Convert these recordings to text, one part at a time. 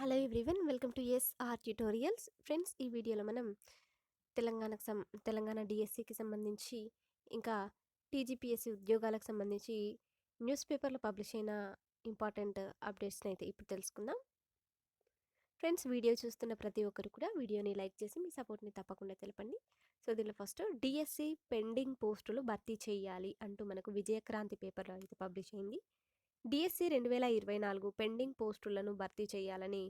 Hello everyone welcome to S R tutorials. Friends ఈ వీడియోలో మనం తెలంగాణకు సం తెలంగాణ డిఎస్సికి సంబంధించి ఇంకా టీజీపీఎస్సి ఉద్యోగాలకు సంబంధించి న్యూస్ పేపర్లో పబ్లిష్ అయిన ఇంపార్టెంట్ అప్డేట్స్ని అయితే ఇప్పుడు తెలుసుకుందాం. ఫ్రెండ్స్ వీడియో చూస్తున్న ప్రతి ఒక్కరు కూడా వీడియోని లైక్ చేసి మీ సపోర్ట్ని తప్పకుండా తెలపండి. సో దీనిలో ఫస్ట్ డిఎస్సి పెండింగ్ పోస్టులు భర్తీ చేయాలి అంటూ మనకు విజయక్రాంతి పేపర్లో అయితే పబ్లిష్ అయింది. డిఎస్సి రెండు వేల ఇరవై నాలుగు పెండింగ్ పోస్టులను భర్తీ చేయాలని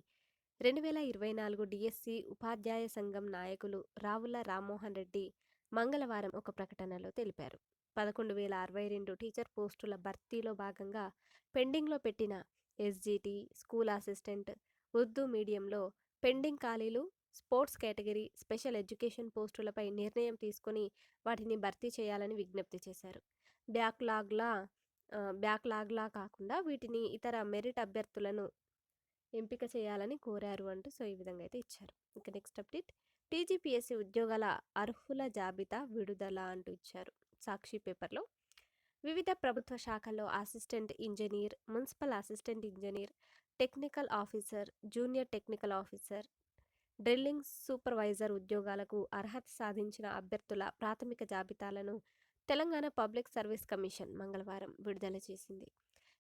రెండు వేల ఇరవై నాలుగు డిఎస్సి ఉపాధ్యాయ సంఘం నాయకులు రావుల రామ్మోహన్ రెడ్డి మంగళవారం ఒక ప్రకటనలో తెలిపారు. పదకొండు వేల అరవై రెండు టీచర్ పోస్టుల భర్తీలో భాగంగా పెండింగ్లో పెట్టిన ఎస్జిటి స్కూల్ అసిస్టెంట్ ఉర్దూ మీడియంలో పెండింగ్ ఖాళీలు స్పోర్ట్స్ కేటగిరీ స్పెషల్ ఎడ్యుకేషన్ పోస్టులపై నిర్ణయం తీసుకొని వాటిని భర్తీ చేయాలని విజ్ఞప్తి చేశారు. బ్యాక్లాగ్లా బ్యాక్లాగ్లా కాకుండా వీటిని ఇతర మెరిట్ అభ్యర్థులను ఎంపిక చేయాలని కోరారు అంటూ సో ఈ విధంగా అయితే ఇచ్చారు. ఇక నెక్స్ట్ అప్డేట్. టీజీపీఎస్సీ ఉద్యోగాల అర్హుల జాబితా విడుదల అంటూ ఇచ్చారు సాక్షి పేపర్లో. వివిధ ప్రభుత్వ శాఖల్లో assistant engineer municipal assistant engineer technical officer junior technical officer drilling supervisor ఉద్యోగాలకు అర్హత సాధించిన అభ్యర్థుల ప్రాథమిక జాబితాలను తెలంగాణ పబ్లిక్ సర్వీస్ కమిషన్ మంగళవారం విడుదల చేసింది.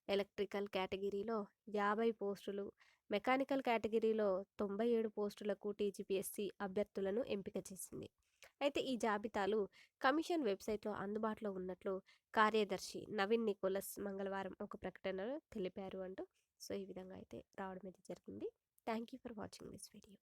ఎలక్ట్రికల్ కేటగిరీలో యాభై పోస్టులు మెకానికల్ కేటగిరీలో తొంభై ఏడు పోస్టులకు టీజీపీఎస్సీ అభ్యర్థులను ఎంపిక చేసింది. అయితే ఈ జాబితాలు కమిషన్ వెబ్సైట్లో అందుబాటులో ఉన్నట్లు కార్యదర్శి నవీన్ నికోలస్ మంగళవారం ఒక ప్రకటనలో తెలిపారు అంటూ సో ఈ విధంగా అయితే రావడం అయితే జరిగింది. Thank you for watching this video.